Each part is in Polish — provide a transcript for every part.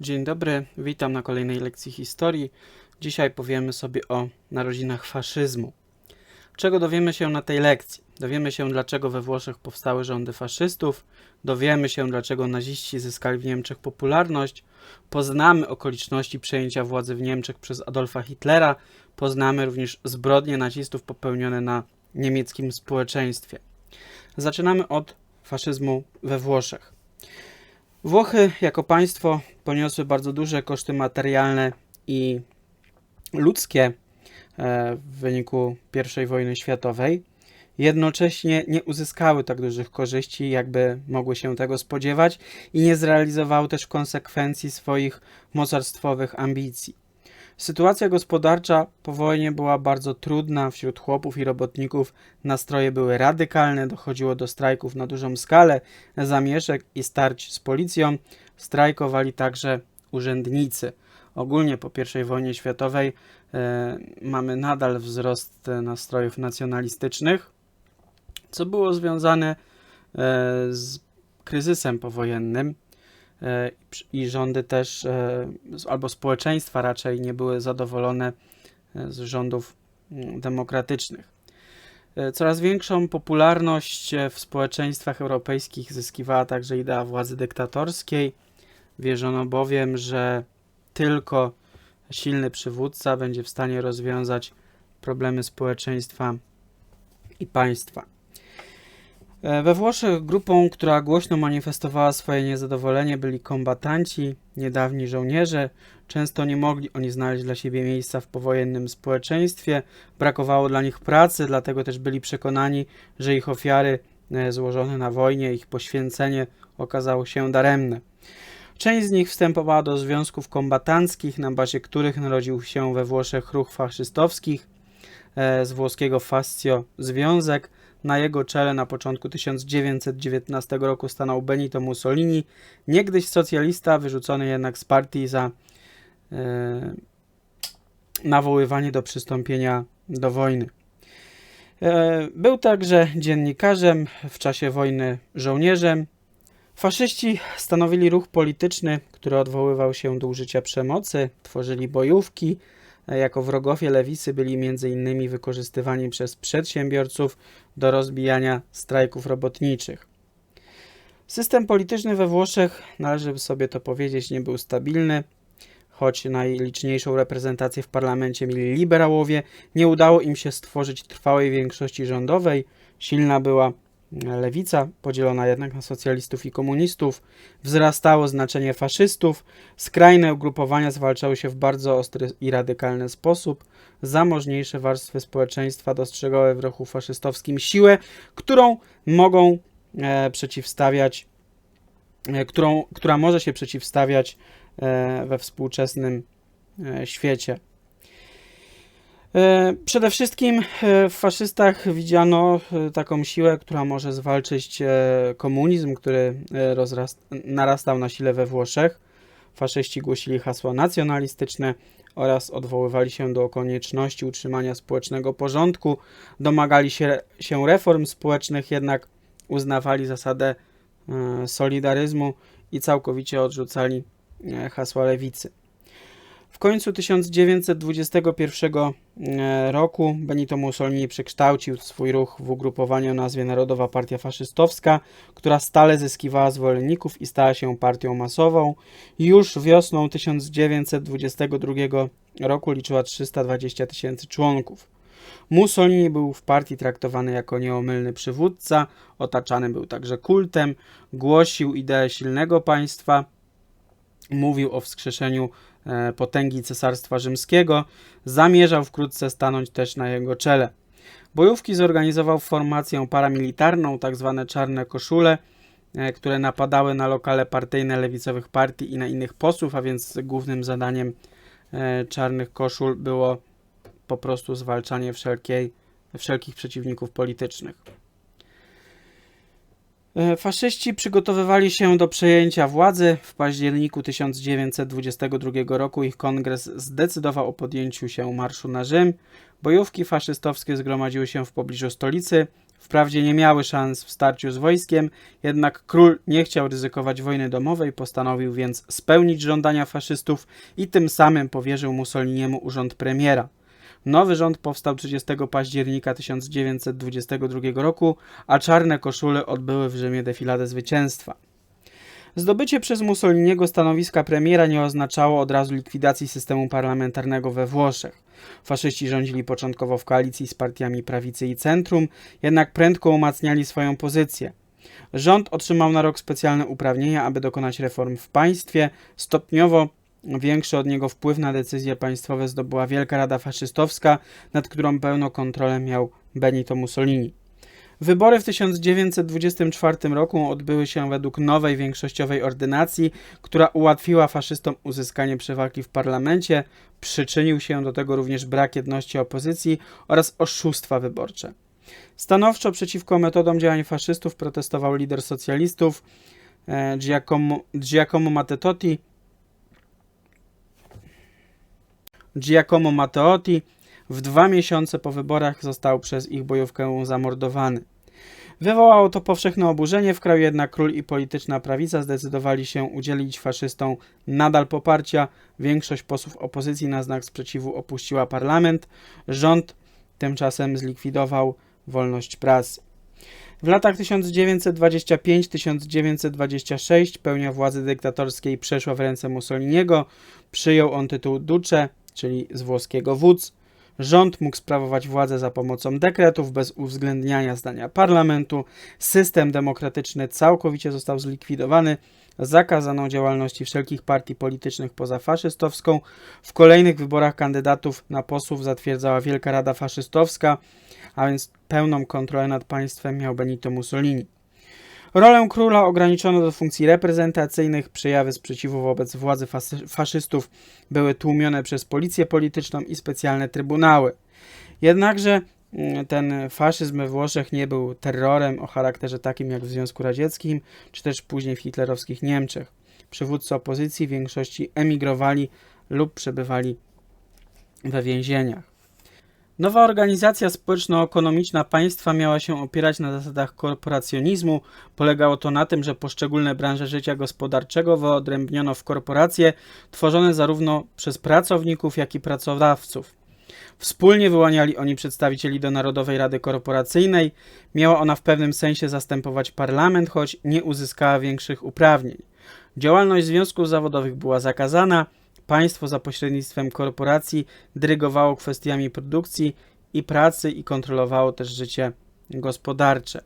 Dzień dobry, witam na kolejnej lekcji historii. Dzisiaj powiemy sobie o narodzinach faszyzmu. Czego dowiemy się na tej lekcji? Dowiemy się, dlaczego we Włoszech powstały rządy faszystów, dowiemy się, dlaczego naziści zyskali w Niemczech popularność, poznamy okoliczności przejęcia władzy w Niemczech przez Adolfa Hitlera, poznamy również zbrodnie nazistów popełnione na niemieckim społeczeństwie. Zaczynamy od faszyzmu we Włoszech. Włochy jako państwo poniosły bardzo duże koszty materialne i ludzkie e, w wyniku I wojny światowej. Jednocześnie nie uzyskały tak dużych korzyści, jakby mogły się tego spodziewać, i nie zrealizowały też konsekwencji swoich mocarstwowych ambicji. Sytuacja gospodarcza po wojnie była bardzo trudna wśród chłopów i robotników. Nastroje były radykalne, dochodziło do strajków na dużą skalę, zamieszek i starć z policją. Strajkowali także urzędnicy. Ogólnie po I wojnie światowej e, mamy nadal wzrost nastrojów nacjonalistycznych, co było związane e, z kryzysem powojennym e, i rządy też, e, albo społeczeństwa raczej nie były zadowolone e, z rządów mm, demokratycznych. E, Coraz większą popularność e, w społeczeństwach europejskich zyskiwała także idea władzy dyktatorskiej. Wierzono bowiem, że tylko silny przywódca będzie w stanie rozwiązać problemy społeczeństwa i państwa. E, We Włoszech grupą, która głośno manifestowała swoje niezadowolenie, byli kombatanci, niedawni żołnierze. Często nie mogli oni znaleźć dla siebie miejsca w powojennym społeczeństwie, brakowało dla nich pracy, dlatego też byli przekonani, że ich ofiary e, złożone na wojnie, ich poświęcenie okazało się daremne. Część z nich wstępowała do związków kombatanckich, na bazie których narodził się we Włoszech ruch faszystowskich, e, z włoskiego Fascio Związek. Na jego czele na początku 1919 roku stanął Benito Mussolini, niegdyś socjalista, wyrzucony jednak z partii za e, nawoływanie do przystąpienia do wojny. E, był także dziennikarzem, w czasie wojny żołnierzem. Faszyści stanowili ruch polityczny, który odwoływał się do użycia przemocy, tworzyli bojówki. Jako wrogowie lewicy byli m.in. wykorzystywani przez przedsiębiorców do rozbijania strajków robotniczych. System polityczny we Włoszech, należy sobie to powiedzieć, nie był stabilny. Choć najliczniejszą reprezentację w parlamencie mieli liberałowie, nie udało im się stworzyć trwałej większości rządowej. Silna była lewica, podzielona jednak na socjalistów i komunistów. Wzrastało znaczenie faszystów. Skrajne ugrupowania zwalczały się w bardzo ostry i radykalny sposób. Zamożniejsze warstwy społeczeństwa dostrzegały w ruchu faszystowskim siłę, którą mogą e, przeciwstawiać, e, którą, która może się przeciwstawiać e, we współczesnym e, świecie. E, Przede wszystkim e, w faszystach widziano e, taką siłę, która może zwalczyć komunizm, który narastał na sile we Włoszech. Faszyści głosili hasła nacjonalistyczne oraz odwoływali się do konieczności utrzymania społecznego porządku. Domagali się, się reform społecznych, jednak uznawali zasadę solidaryzmu i całkowicie odrzucali hasła lewicy. W końcu 1921 e, roku Benito Mussolini przekształcił swój ruch w ugrupowanie o nazwie Narodowa Partia Faszystowska, która stale zyskiwała zwolenników i stała się partią masową. Już wiosną 1922 roku liczyła 320 tysięcy członków. Mussolini był w partii traktowany jako nieomylny przywódca, otaczany był także kultem, głosił ideę silnego państwa, mówił o wskrzeszeniu potęgi Cesarstwa Rzymskiego, zamierzał wkrótce stanąć też na jego czele. Bojówki zorganizował formację paramilitarną, tak zwane czarne koszule, e, które napadały na lokale partyjne lewicowych partii i na innych posłów, a więc głównym zadaniem e, czarnych koszul było po prostu zwalczanie wszelkiej, wszelkich przeciwników politycznych. E, Faszyści przygotowywali się do przejęcia władzy. W październiku 1922 roku ich kongres zdecydował o podjęciu się marszu na Rzym. Bojówki faszystowskie zgromadziły się w pobliżu stolicy, Wprawdzie nie miały szans w starciu z wojskiem, jednak król nie chciał ryzykować wojny domowej, postanowił więc spełnić żądania faszystów i tym samym powierzył Mussoliniemu urząd premiera. Nowy rząd powstał 30 października 1922 roku, a czarne koszule odbyły w Rzymie defiladę zwycięstwa. Zdobycie przez Mussoliniego stanowiska premiera nie oznaczało od razu likwidacji systemu parlamentarnego we Włoszech. Faszyści rządzili początkowo w koalicji z partiami prawicy i centrum, jednak prędko umacniali swoją pozycję. Rząd otrzymał na rok specjalne uprawnienia, aby dokonać reform w państwie. Stopniowo większy od niego wpływ na decyzje państwowe zdobyła Wielka Rada Faszystowska, nad którą pełną kontrolę miał Benito Mussolini. Wybory w 1924 roku odbyły się według nowej większościowej ordynacji, która ułatwiła faszystom uzyskanie przewagi w parlamencie. Przyczynił się do tego również brak jedności opozycji oraz oszustwa wyborcze. Stanowczo przeciwko metodom działań faszystów protestował lider socjalistów e, Giacomo, Giacomo Matteotti. Giacomo Matteotti w dwa miesiące po wyborach został przez ich bojówkę zamordowany. Wywołało to powszechne oburzenie w kraju, jednak król i polityczna prawica zdecydowali się udzielić faszystom nadal poparcia. Większość posłów opozycji na znak sprzeciwu opuściła parlament. Rząd tymczasem zlikwidował wolność prasy. W latach 1925-1926 pełnia władzy dyktatorskiej przeszła w ręce Mussoliniego. Przyjął on tytuł duce, czyli z włoskiego wódz. Rząd mógł sprawować władzę za pomocą dekretów bez uwzględniania zdania parlamentu. System demokratyczny całkowicie został zlikwidowany. Zakazano działalności wszelkich partii politycznych poza faszystowską. W kolejnych wyborach kandydatów na posłów zatwierdzała Wielka Rada Faszystowska, a więc pełną kontrolę nad państwem miał Benito Mussolini. Rolę króla ograniczono do funkcji reprezentacyjnych. Przejawy sprzeciwu wobec władzy faszystów były tłumione przez policję polityczną i specjalne trybunały. Jednakże mm, ten faszyzm we Włoszech nie był terrorem o charakterze takim jak w Związku Radzieckim, czy też później w hitlerowskich Niemczech. Przywódcy opozycji w większości emigrowali lub przebywali we więzieniach. Nowa organizacja społeczno-ekonomiczna państwa miała się opierać na zasadach korporacjonizmu. Polegało to na tym, że poszczególne branże życia gospodarczego wyodrębniono w korporacje tworzone zarówno przez pracowników, jak i pracodawców. Wspólnie wyłaniali oni przedstawicieli do Narodowej Rady Korporacyjnej. Miała ona w pewnym sensie zastępować parlament, choć nie uzyskała większych uprawnień. Działalność związków zawodowych była zakazana Państwo za pośrednictwem korporacji dyrygowało kwestiami produkcji i pracy i kontrolowało też życie gospodarcze.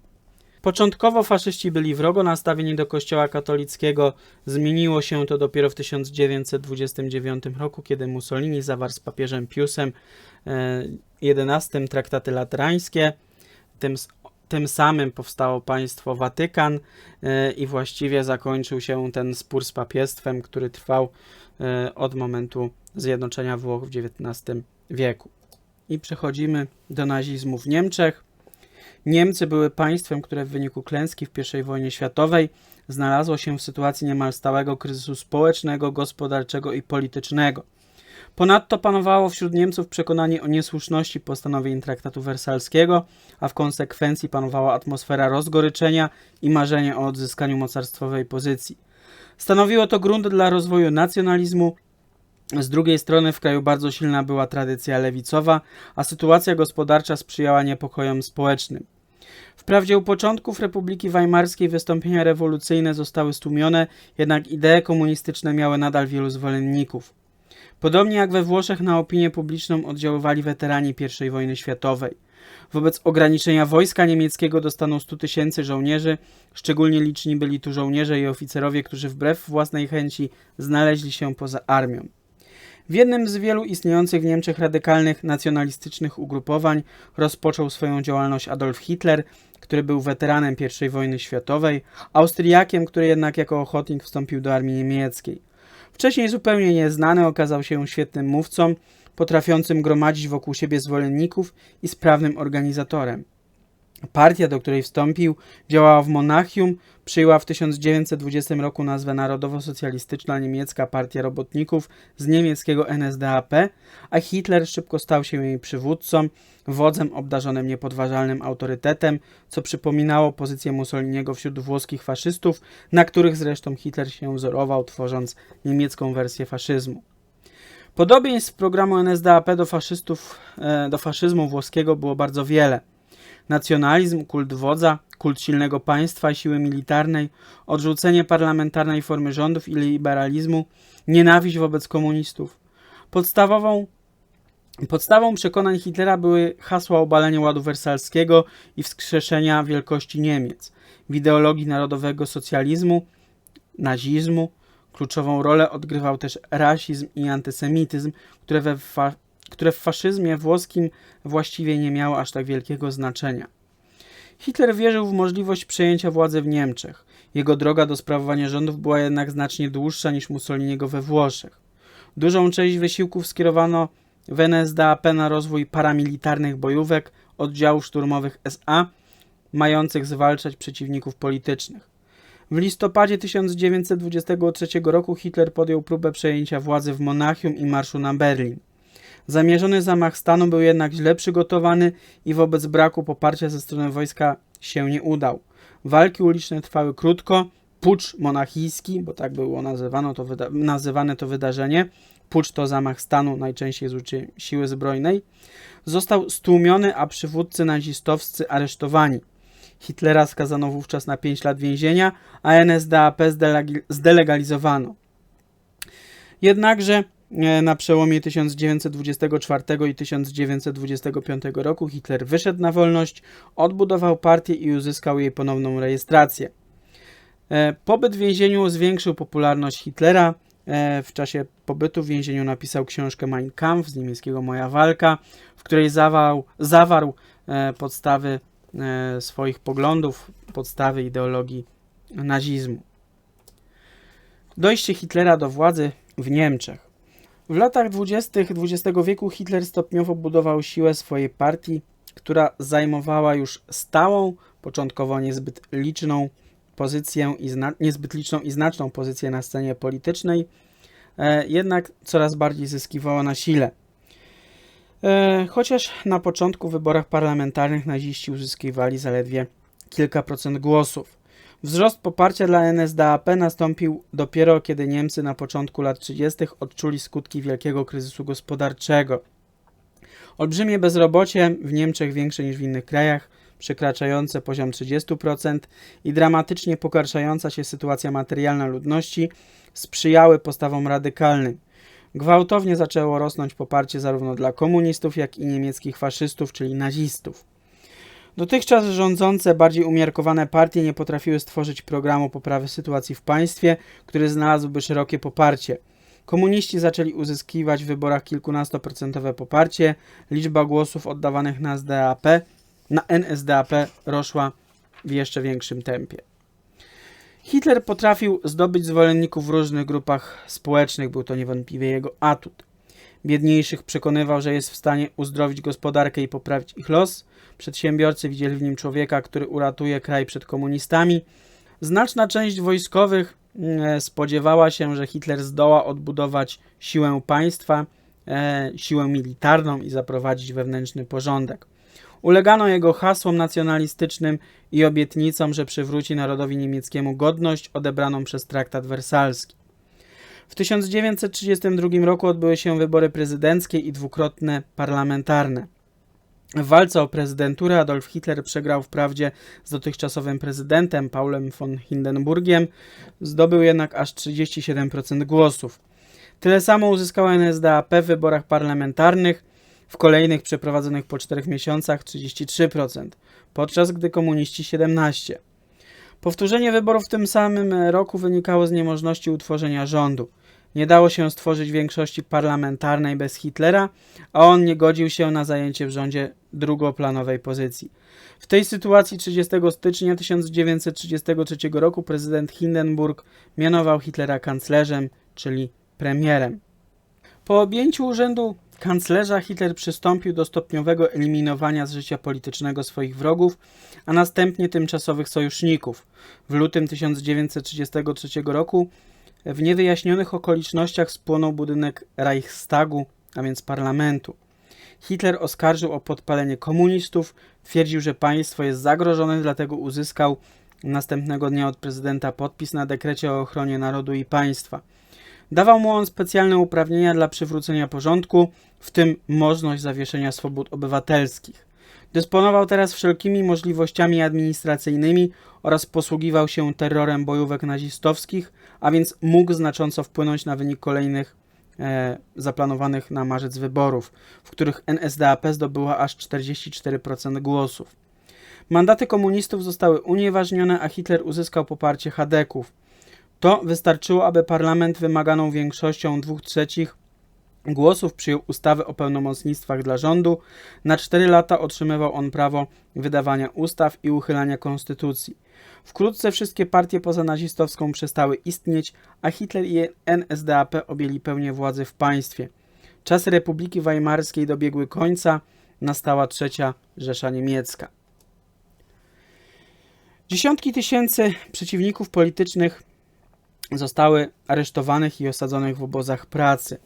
Początkowo faszyści byli wrogo nastawieni do kościoła katolickiego. Zmieniło się to dopiero w 1929 roku, kiedy Mussolini zawarł z papieżem Piusem XI e, traktaty laterańskie. Tym, tym samym powstało państwo Watykan e, i właściwie zakończył się ten spór z papiestwem, który trwał E, od momentu zjednoczenia Włoch w XIX wieku. I przechodzimy do nazizmu w Niemczech. Niemcy były państwem, które w wyniku klęski w I wojnie światowej znalazło się w sytuacji niemal stałego kryzysu społecznego, gospodarczego i politycznego. Ponadto panowało wśród Niemców przekonanie o niesłuszności postanowień traktatu wersalskiego, a w konsekwencji panowała atmosfera rozgoryczenia i marzenie o odzyskaniu mocarstwowej pozycji. Stanowiło to grunt dla rozwoju nacjonalizmu. Z drugiej strony w kraju bardzo silna była tradycja lewicowa, a sytuacja gospodarcza sprzyjała niepokojom społecznym. Wprawdzie u początków Republiki Weimarskiej wystąpienia rewolucyjne zostały stłumione, jednak idee komunistyczne miały nadal wielu zwolenników. Podobnie jak we Włoszech na opinię publiczną oddziaływali weterani I wojny światowej. Wobec ograniczenia wojska niemieckiego do stanu 100 tysięcy żołnierzy, szczególnie liczni byli tu żołnierze i oficerowie, którzy wbrew własnej chęci znaleźli się poza armią. W jednym z wielu istniejących w Niemczech radykalnych nacjonalistycznych ugrupowań rozpoczął swoją działalność Adolf Hitler, który był weteranem I wojny światowej, Austriakiem, który jednak jako ochotnik wstąpił do armii niemieckiej. Wcześniej zupełnie nieznany okazał się świetnym mówcą, potrafiącym gromadzić wokół siebie zwolenników i sprawnym organizatorem. Partia, do której wstąpił, działała w Monachium, przyjęła w 1920 roku nazwę Narodowo-Socjalistyczna Niemiecka Partia Robotników z niemieckiego NSDAP, a Hitler szybko stał się jej przywódcą, wodzem obdarzonym niepodważalnym autorytetem, co przypominało pozycję Mussoliniego wśród włoskich faszystów, na których zresztą Hitler się wzorował, tworząc niemiecką wersję faszyzmu. Podobieństw programu NSDAP do, faszystów, e, do faszyzmu włoskiego było bardzo wiele. Nacjonalizm, kult wodza, kult silnego państwa siły militarnej, odrzucenie parlamentarnej formy rządów i liberalizmu, nienawiść wobec komunistów. Podstawową, podstawą przekonań Hitlera były hasła obalenia ładu wersalskiego i wskrzeszenia wielkości Niemiec. W ideologii narodowego socjalizmu, nazizmu, kluczową rolę odgrywał też rasizm i antysemityzm, które, we które w faszyzmie włoskim właściwie nie miało aż tak wielkiego znaczenia. Hitler wierzył w możliwość przejęcia władzy w Niemczech. Jego droga do sprawowania rządów była jednak znacznie dłuższa niż Mussoliniego we Włoszech. Dużą część wysiłków skierowano w NSDAP na rozwój paramilitarnych bojówek, oddziałów szturmowych SA, mających zwalczać przeciwników politycznych. W listopadzie 1923 roku Hitler podjął próbę przejęcia władzy w Monachium i marszu na Berlin. Zamierzony zamach stanu był jednak źle przygotowany i wobec braku poparcia ze strony wojska się nie udał. Walki uliczne trwały krótko. Pucz monachijski, bo tak było nazywano to nazywane to wydarzenie, pucz to zamach stanu, najczęściej z użyciem siły zbrojnej, został stłumiony, a przywódcy nazistowscy aresztowani. Hitlera skazano wówczas na 5 lat więzienia, a NSDAP zdelegalizowano. Jednakże na przełomie 1924 i 1925 roku Hitler wyszedł na wolność, odbudował partię i uzyskał jej ponowną rejestrację. E, pobyt w więzieniu zwiększył popularność Hitlera. E, w czasie pobytu w więzieniu napisał książkę Mein Kampf z niemieckiego Moja Walka, w której zawarł, zawarł podstawy swoich poglądów, podstawy ideologii nazizmu. Dojście Hitlera do władzy w Niemczech. W latach 20. XX wieku Hitler stopniowo budował siłę swojej partii, która zajmowała już stałą, początkowo niezbyt liczną pozycję i niezbyt liczną i znaczną pozycję na scenie politycznej, e, jednak coraz bardziej zyskiwała na sile. E, chociaż na początku w wyborach parlamentarnych naziści uzyskiwali zaledwie kilka procent głosów. Wzrost poparcia dla NSDAP nastąpił dopiero kiedy Niemcy na początku lat 30. odczuli skutki wielkiego kryzysu gospodarczego. Olbrzymie bezrobocie w Niemczech większe niż w innych krajach, przekraczające poziom 30% i dramatycznie pogarszająca się sytuacja materialna ludności sprzyjały postawom radykalnym. Gwałtownie zaczęło rosnąć poparcie zarówno dla komunistów, jak i niemieckich faszystów, czyli nazistów. Dotychczas rządzące, bardziej umiarkowane partie nie potrafiły stworzyć programu poprawy sytuacji w państwie, który znalazłby szerokie poparcie. Komuniści zaczęli uzyskiwać w wyborach kilkunastoprocentowe poparcie, liczba głosów oddawanych na SDAP, na NSDAP rosła w jeszcze większym tempie. Hitler potrafił zdobyć zwolenników w różnych grupach społecznych, był to niewątpliwie jego atut. Biedniejszych przekonywał, że jest w stanie uzdrowić gospodarkę i poprawić ich los. Przedsiębiorcy widzieli w nim człowieka, który uratuje kraj przed komunistami. Znaczna część wojskowych mm, spodziewała się, że Hitler zdoła odbudować siłę państwa, e, siłę militarną i zaprowadzić wewnętrzny porządek. Ulegano jego hasłom nacjonalistycznym i obietnicom, że przywróci narodowi niemieckiemu godność odebraną przez traktat wersalski. W 1932 roku odbyły się wybory prezydenckie i dwukrotne parlamentarne. W walce o prezydenturę Adolf Hitler przegrał wprawdzie z dotychczasowym prezydentem Paulem von Hindenburgiem, zdobył jednak aż 37% głosów. Tyle samo uzyskała NSDAP w wyborach parlamentarnych, w kolejnych przeprowadzonych po 4 miesiącach 33%, podczas gdy komuniści 17%. Powtórzenie wyborów w tym samym roku wynikało z niemożności utworzenia rządu. Nie dało się stworzyć większości parlamentarnej bez Hitlera, a on nie godził się na zajęcie w rządzie drugoplanowej pozycji. W tej sytuacji 30 stycznia 1933 roku prezydent Hindenburg mianował Hitlera kanclerzem, czyli premierem. Po objęciu urzędu kanclerza Hitler przystąpił do stopniowego eliminowania z życia politycznego swoich wrogów, a następnie tymczasowych sojuszników. W lutym 1933 roku w niewyjaśnionych okolicznościach spłonął budynek Reichstagu, a więc parlamentu. Hitler oskarżył o podpalenie komunistów, twierdził, że państwo jest zagrożone, dlatego uzyskał następnego dnia od prezydenta podpis na dekrecie o ochronie narodu i państwa. Dawał mu on specjalne uprawnienia dla przywrócenia porządku, w tym możliwość zawieszenia swobód obywatelskich. Dysponował teraz wszelkimi możliwościami administracyjnymi oraz posługiwał się terrorem bojówek nazistowskich, a więc mógł znacząco wpłynąć na wynik kolejnych e, zaplanowanych na marzec wyborów, w których NSDAP zdobyła aż 44% głosów. Mandaty komunistów zostały unieważnione, a Hitler uzyskał poparcie Hadeków. To wystarczyło, aby parlament wymaganą większością dwóch trzecich głosów przyjął ustawę o pełnomocnictwach dla rządu. Na cztery lata otrzymywał on prawo wydawania ustaw i uchylania konstytucji. Wkrótce wszystkie partie pozanazistowską przestały istnieć, a Hitler i NSDAP objęli pełnię władzy w państwie. Czasy Republiki Weimarskiej dobiegły końca, nastała trzecia Rzesza Niemiecka. Dziesiątki tysięcy przeciwników politycznych zostały aresztowanych i osadzonych w obozach pracy.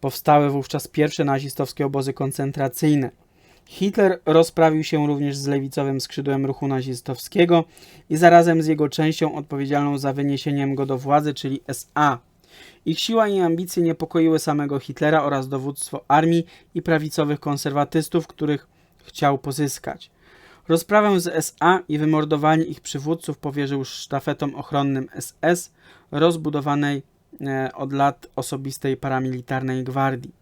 Powstały wówczas pierwsze nazistowskie obozy koncentracyjne. Hitler rozprawił się również z lewicowym skrzydłem ruchu nazistowskiego i zarazem z jego częścią odpowiedzialną za wyniesieniem go do władzy, czyli SA. Ich siła i ambicje niepokoiły samego Hitlera oraz dowództwo armii i prawicowych konserwatystów, których chciał pozyskać. Rozprawę z SA i wymordowanie ich przywódców powierzył sztafetom ochronnym SS rozbudowanej e, od lat osobistej paramilitarnej gwardii.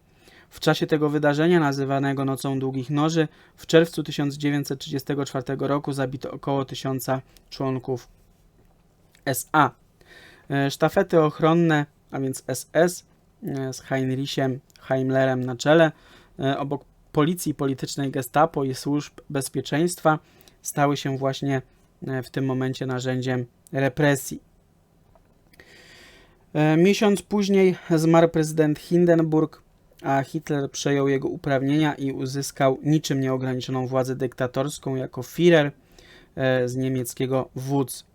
W czasie tego wydarzenia, nazywanego Nocą Długich Noży, w czerwcu 1934 roku zabito około tysiąca członków SA. E, sztafety ochronne, a więc SS, e, z Heinrichem Heimlerem na czele, obok policji politycznej Gestapo i służb bezpieczeństwa stały się właśnie w tym momencie narzędziem represji. E, miesiąc później zmarł prezydent Hindenburg, a Hitler przejął jego uprawnienia i uzyskał niczym nieograniczoną władzę dyktatorską jako Führer e, z niemieckiego wódz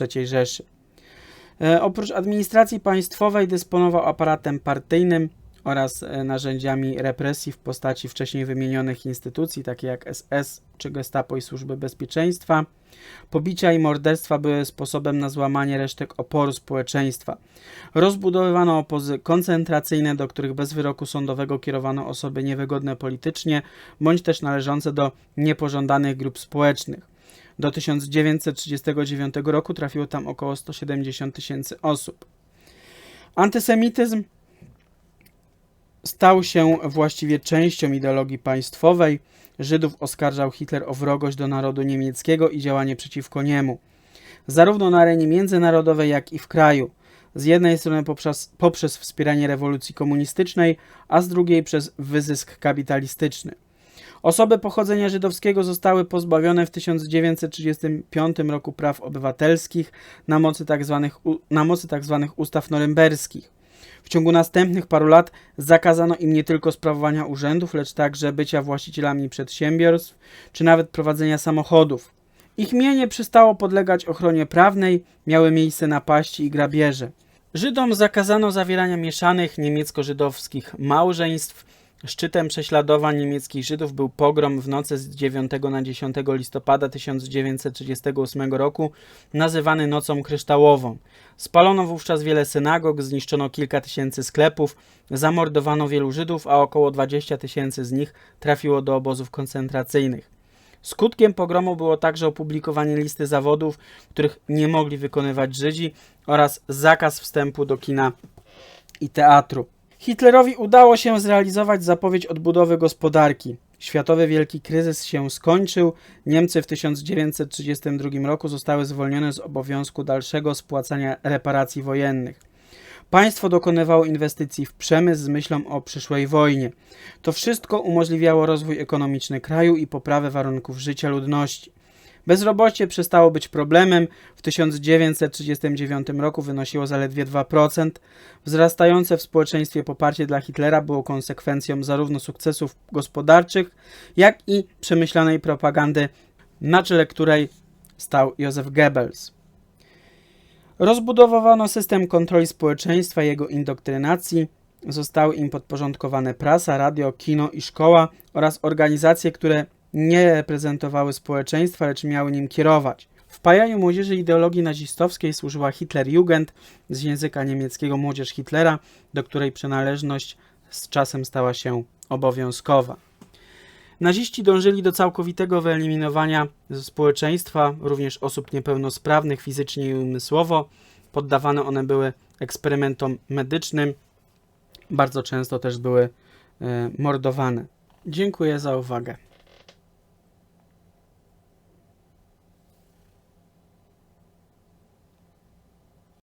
III Rzeszy. E, oprócz administracji państwowej dysponował aparatem partyjnym, oraz e, narzędziami represji w postaci wcześniej wymienionych instytucji, takie jak SS czy Gestapo i Służby Bezpieczeństwa. Pobicia i morderstwa były sposobem na złamanie resztek oporu społeczeństwa. Rozbudowywano obozy koncentracyjne, do których bez wyroku sądowego kierowano osoby niewygodne politycznie, bądź też należące do niepożądanych grup społecznych. Do 1939 roku trafiło tam około 170 tysięcy osób. Antysemityzm stał się właściwie częścią ideologii państwowej. Żydów oskarżał Hitler o wrogość do narodu niemieckiego i działanie przeciwko niemu, zarówno na arenie międzynarodowej, jak i w kraju. Z jednej strony poprzez, poprzez wspieranie rewolucji komunistycznej, a z drugiej przez wyzysk kapitalistyczny. Osoby pochodzenia żydowskiego zostały pozbawione w 1935 roku praw obywatelskich na mocy tzw. Tak na mocy tzw. Tak ustaw norymberskich. W ciągu następnych paru lat zakazano im nie tylko sprawowania urzędów, lecz także bycia właścicielami przedsiębiorstw, czy nawet prowadzenia samochodów. Ich mienie przestało podlegać ochronie prawnej, miały miejsce napaści i grabieże. Żydom zakazano zawierania mieszanych niemiecko-żydowskich małżeństw, Szczytem prześladowań niemieckich Żydów był pogrom w nocy z 9 na 10 listopada 1938 roku, nazywany Nocą Kryształową. Spalono wówczas wiele synagog, zniszczono kilka tysięcy sklepów, zamordowano wielu Żydów, a około 20 tysięcy z nich trafiło do obozów koncentracyjnych. Skutkiem pogromu było także opublikowanie listy zawodów, których nie mogli wykonywać Żydzi oraz zakaz wstępu do kina i teatru. Hitlerowi udało się zrealizować zapowiedź odbudowy gospodarki. Światowy wielki kryzys się skończył. Niemcy w 1932 roku zostały zwolnione z obowiązku dalszego spłacania reparacji wojennych. Państwo dokonywało inwestycji w przemysł z myślą o przyszłej wojnie. To wszystko umożliwiało rozwój ekonomiczny kraju i poprawę warunków życia ludności. Bezrobocie przestało być problemem. W 1939 roku wynosiło zaledwie 2%. Wzrastające w społeczeństwie poparcie dla Hitlera było konsekwencją zarówno sukcesów gospodarczych, jak i przemyślanej propagandy, na czele której stał Józef Goebbels. Rozbudowano system kontroli społeczeństwa i jego indoktrynacji. Zostały im podporządkowane prasa, radio, kino i szkoła oraz organizacje, które nie reprezentowały społeczeństwa, lecz miały nim kierować. Wpajaniu młodzieży ideologii nazistowskiej służyła Hitlerjugend, z języka niemieckiego młodzież Hitlera, do której przynależność z czasem stała się obowiązkowa. Naziści dążyli do całkowitego wyeliminowania ze społeczeństwa również osób niepełnosprawnych fizycznie i umysłowo. Poddawane one były eksperymentom medycznym, bardzo często też były e, mordowane. Dziękuję za uwagę.